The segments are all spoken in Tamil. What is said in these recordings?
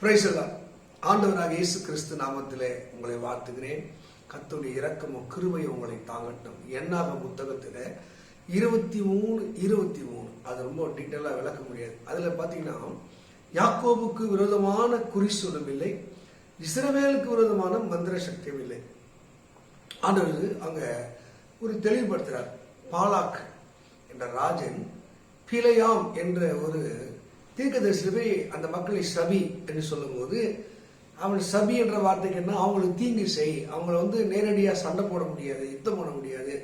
பிரைசலாம் ஆண்டவராக இயேசு கிறிஸ்து நாமத்திலே உங்களை வாழ்த்துகிறேன். கத்துடைய இரக்கமும் கிருமையும் உங்களை தாங்கட்டும். என்னாக புத்தகத்தில்? இருபத்தி மூணு இருபத்தி மூணு. அது ரொம்ப டீட்டெயிலாக விளக்க முடியாது. அதில் பார்த்தீங்கன்னா யாக்கோபுக்கு விரோதமான குறி இல்லை இஸ்ரவேலுக்கு விரோதமான மந்திர சக்தியும் இல்லை. ஆண்டவர் அங்கே ஒரு தெளிவுபடுத்துகிறார் பாலாக் என்ற ராஜன் பிழையாம் என்ற ஒரு தீர்க்கதரிசிவை அந்த மக்களை சபி என்று சொல்லும்போது அவன் சபி என்ற வார்த்தைக்கு என்ன அவங்களுக்கு தீங்கு செய் அவங்கள வந்து நேரடியாக சண்டை போட முடியாது யுத்தம் பண்ண முடியாது.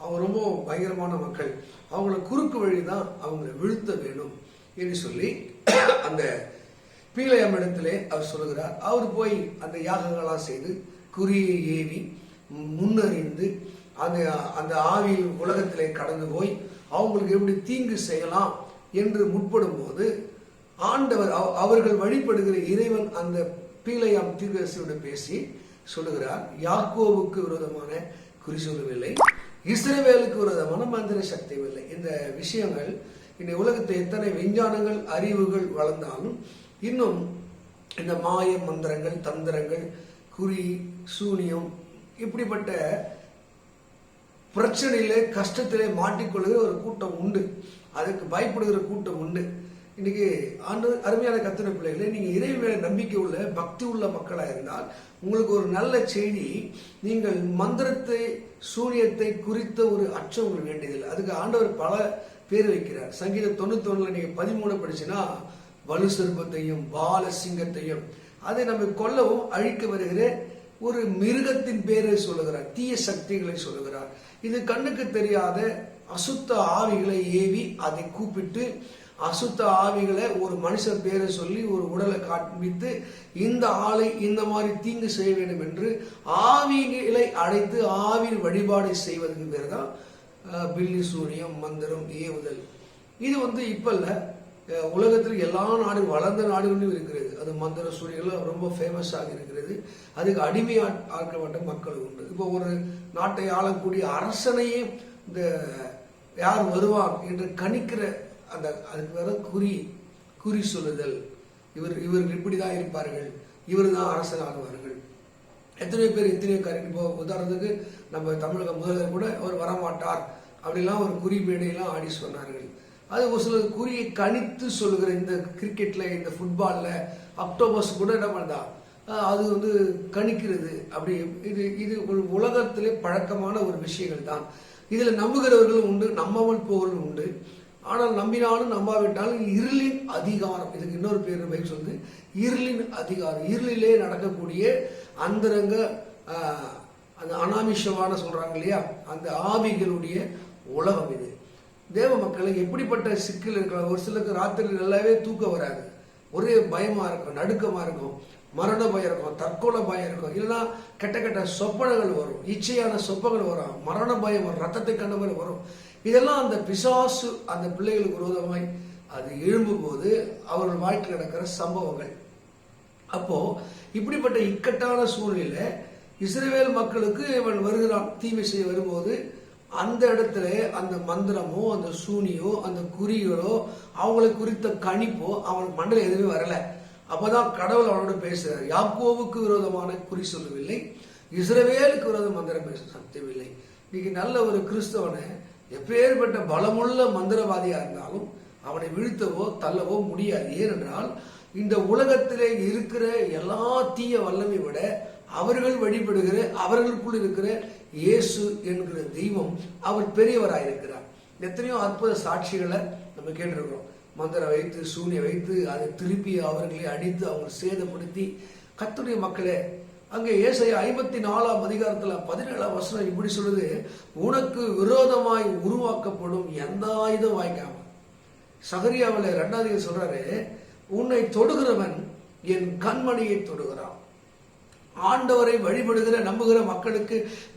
அவங்க ரொம்ப பயங்கரமான மக்கள். அவங்கள குறுக்கு வழி தான் அவங்கள வீழ்த்த வேணும் என்று சொல்லி அந்த பீலையம் இடத்திலே அவர் சொல்லுகிறார். அவர் போய் அந்த யாகங்களாக செய்து குறியை ஏவி முன்னறிந்து அந்த அந்த ஆவியில் உலகத்திலே கடந்து போய் அவங்களுக்கு எப்படி தீங்கு செய்யலாம் என்று முற்படும் போது ஆண்டவர் அவ- அவர்கள் வழிபடுகிற இறைவன் அந்த பீலையாம் தீர்க்கதரிசியோடு பேசி சொல்லுகிறார் யாக்கோவுக்கு விரோதமான குறி சொல்லவில்லை இஸ்ரேவேலுக்கு விரோதமான மந்திர சக்தி இல்லை. இந்த விஷயங்கள் இந்த உலகத்தை எத்தனை விஞ்ஞானங்கள் அறிவுகள் வளர்ந்தாலும் இன்னும் இந்த மாய மந்திரங்கள் தந்திரங்கள் குறி சூனியம் இப்படிப்பட்ட பிரச்சனையிலே கஷ்டத்திலே மாட்டிக்கொள்கிற ஒரு கூட்டம் உண்டு. அதுக்கு பயப்படுகிற கூட்டம் உண்டு. இன்னைக்கு ஆண்டு அருமையான கத்திர பிள்ளைகளை நீங்க இறை மேல நம்பிக்கை உள்ள பக்தி உள்ள மக்களா இருந்தால் உங்களுக்கு ஒரு நல்ல செய்தி நீங்கள் மந்திரத்தை சூரியத்தை குறித்த ஒரு அச்சம் உங்களுக்கு வேண்டியதில்லை. அதுக்கு ஆண்டவர் பல பேர் வைக்கிறார். சங்கீத தொண்ணூத்தி ஒண்ணுல நீங்க பதிமூணு படிச்சுன்னா வலு சிற்பத்தையும் பால சிங்கத்தையும் அதை நம்ம கொல்லவும் அழிக்க வருகிற ஒரு மிருகத்தின் பேரை சொல்லுகிறார். தீய சக்திகளை சொல்லுகிறார். இது கண்ணுக்கு தெரியாத அசுத்த ஆவிகளை ஏவி அதை கூப்பிட்டு அசுத்த ஆவிகளை ஒரு மனுஷன் பேரை சொல்லி ஒரு உடலை காண்பித்து இந்த ஆளை இந்த மாதிரி தீங்கு செய்ய வேண்டும் என்று ஆவிகளை அழைத்து ஆவின் வழிபாடு செய்வதற்கு பேர் தான் பில்லி சூனியம் மந்திரம் ஏவுதல். இது வந்து இப்ப இல்ல. உலகத்தில் எல்லா நாடு வளர்ந்த நாடுகளிலும் இருக்கிறது. அது மந்திர சூரியெல்லாம் ரொம்ப ஃபேமஸ் ஆகி இருக்கிறது. அதுக்கு அடிமை ஆக்கப்பட்ட மக்கள் உண்டு. இப்போ ஒரு நாட்டை ஆளக்கூடிய அரசனையே இந்த யார் வருவார் என்று கணிக்கிற அந்த அதுக்கு வேற குறி குறி சொல்லுதல். இவர் இவர்கள் இப்படிதான் இருப்பார்கள். இவர் தான் அரசனாகுவார்கள் எத்தனை பேர் எத்தனையோ காரியம் இப்போ உதாரணத்துக்கு நம்ம தமிழக முதல்வர் கூட அவர் வரமாட்டார். அப்படிலாம் ஒரு குறி மேடையெல்லாம் ஆடி சொன்னார்கள். அது ஒரு சில குறியை கணித்து சொல்லுகிற இந்த கிரிக்கெட்ல இந்த ஃபுட்பாலில் அக்டோபர்ஸ் கூட என்ன பண்ணா அது வந்து கணிக்கிறது. அப்படி இது இது ஒரு உலகத்திலே பழக்கமான ஒரு விஷயங்கள் தான். இதுல நம்புகிறவர்களும் உண்டு நம்மவன் போகிறவர்களும் உண்டு. ஆனால் நம்பினாலும் நம்பாவிட்டாலும் இருளின் அதிகாரம். இதுக்கு இன்னொரு பேர் பயிர் சொல்லுது இருளின் அதிகாரம். இருளிலே நடக்கக்கூடிய அந்தரங்க அந்த அனாமிஷமான சொல்கிறாங்க இல்லையா? அந்த ஆவிகளுடைய உலகம் இது. தேவ மக்களுக்கு எப்படிப்பட்ட சிக்கல் இருக்கலாம்? ஒரு சிலருக்கு ராத்திரி நல்லாவே தூக்கம் வராது. ஒரே பயமாக இருக்கும் நடுக்கமாக இருக்கும் மரண பயம் இருக்கும் தற்கொலை பயம் இருக்கும். இல்லைன்னா கெட்ட கெட்ட சொப்பனங்கள் வரும் இச்சையான சொப்பங்கள் வரும் மரண பயம் வரும் ரத்தத்தை கண்ட மாதிரி வரும். இதெல்லாம் அந்த பிசாசு அந்த பிள்ளைகளுக்கு விரோதமாய் அது எழும்பும்போது அவர்கள் வாழ்க்கையில் நடக்கிற சம்பவங்கள். அப்போ இப்படிப்பட்ட இக்கட்டான சூழ்நிலையில இஸ்ரவேல் மக்களுக்கு இவன் வருகிறான் தீமை செய்ய வரும்போது அந்த இடத்துல அந்த மந்திரமோ அந்த சூனியோ அந்த குறிகளோ அவங்களை குறித்த கணிப்போ அவன் மண்டல எதுவுமே வரல. அப்பதான் கடவுள் அவனோட பேசுறார் யாக்கோவுக்கு விரோதமான குறி சொல்லவில்லை இஸ்ரவேலுக்கு விரோத மந்திரம் பேச சத்தியமில்லை. இன்னைக்கு நல்ல ஒரு கிறிஸ்தவனை எப்பேற்பட்ட பலமுள்ள மந்திரவாதியா இருந்தாலும் அவனை வீழ்த்தவோ தள்ளவோ முடியாது. ஏனென்றால் இந்த உலகத்திலே இருக்கிற எல்லா தீய வல்லமை விட அவர்கள் வழிபடுகிற அவர்களுக்குள் இருக்கிற இயேசு என்கிற தெய்வம் அவர் பெரியவராயிருக்கிறார். எத்தனையோ அற்புத சாட்சிகளை நம்ம கேட்டிருக்கிறோம். மந்திரம் வைத்து சூனிய வைத்து அதை திருப்பி அவர்களை அடித்து அவங்களை சேதப்படுத்தி கத்துடைய மக்களை அங்கே ஏசாயா ஐம்பத்தி நாலாம் அதிகாரத்தில் பதினேழாம் வசனம் இப்படி சொல்லுது உனக்கு விரோதமாய் உருவாக்கப்படும் எந்த ஆயுதம் வாய்க்காம சகரியாவில் ரெண்டாவது சொல்றாரு உன்னை தொடுகிறவன் என் கண்மணியை தொடுகிறான். ஆண்டவரை வழிபடுகிற நம்புகிற மக்களுக்கு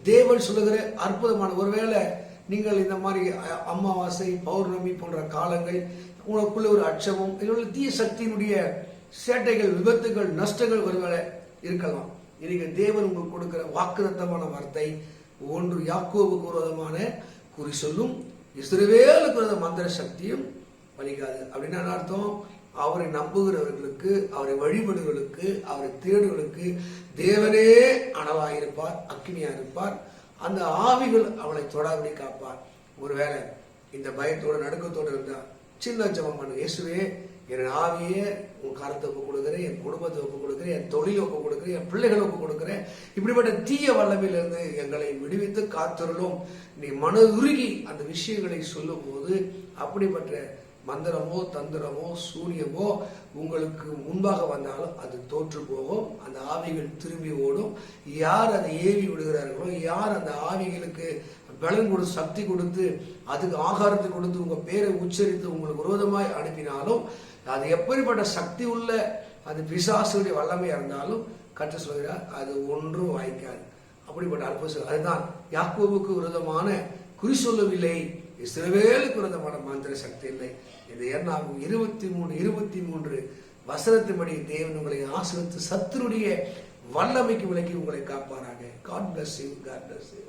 தேவன் சொல்லுகிற அற்புதமான ஒருவேளை நீங்கள் இந்த மாதிரி அமாவாசை பௌர்ணமி போன்ற காலங்கள் உங்களுக்குள்ள ஒரு அச்சமும் இதோட தீய சக்தியினுடைய சேட்டைகள் விபத்துகள் நஷ்டங்கள் ஒருவேளை இருக்கலாம். இன்னைக்கு தேவன் உங்களுக்கு கொடுக்கிற வாக்குரத்தமான வார்த்தை ஒன்று யாக்கோவுக்கு விரோதமான குறி சொல்லும். இஸ்ரவேலுக்கு விரோத மந்திர சக்தியும் வலிக்காது அப்படின்னா என்ன அர்த்தம்? அவரை நம்புகிறவர்களுக்கு அவரை வழிபடுகளுக்கு அவரை தேடுகளுக்கு தேவனே அனலாயிருப்பார் அக்கினியா இருப்பார் அந்த ஆவிகள் அவளை தொடாபடி காப்பார். ஒருவேளை இந்த பயத்தோட நடுக்கத்தோட இருந்தா சின்ன ஜபம் பண்ணு. இயேசுவே என் ஆவியே உன் கருத்தை ஒப்பு கொடுக்குறேன் என் குடும்பத்தை ஒப்பு கொடுக்குறேன் என் தொழில் ஒப்பு கொடுக்குறேன் என் பிள்ளைகளை ஒப்பு கொடுக்குறேன். இப்படிப்பட்ட தீய வல்லமையிலிருந்து எங்களை விடுவித்து காத்திருளும். நீ மன உருகி அந்த விஷயங்களை சொல்லும் போது அப்படிப்பட்ட மந்திரமோ தந்திரமோ சூரியமோ உங்களுக்கு முன்பாக வந்தாலும் அது தோற்று போகும். அந்த ஆவிகள் திரும்பி ஓடும். யார் அதை ஏவி விடுகிறார்களோ யார் அந்த ஆவிகளுக்கு பலன் கொடுத்து சக்தி கொடுத்து அதுக்கு ஆகாரத்தை கொடுத்து உங்கள் பேரை உச்சரித்து உங்களுக்கு விரோதமாய் அனுப்பினாலும் அது எப்படிப்பட்ட சக்தி உள்ள அது பிசாசுடைய வல்லமையாக இருந்தாலும் கற்ற சொல்கிறார் அது ஒன்றும் வாய்க்காது. அப்படிப்பட்ட அற்புதம் அதுதான் யாக்கோவுக்கு விரோதமான குறி சொல்லவில்லை இஸ்ரவேலுக்கு விரோதமான மந்திர சக்தி இல்லை. இது என்னாகும் இருபத்தி மூணு இருபத்தி மூன்று வசனத்தின்படி தேவன் உங்களை ஆசிரித்து சத்துருடைய வல்லமைக்கு விலக்கி உங்களை காப்பாராங்க God bless you God bless you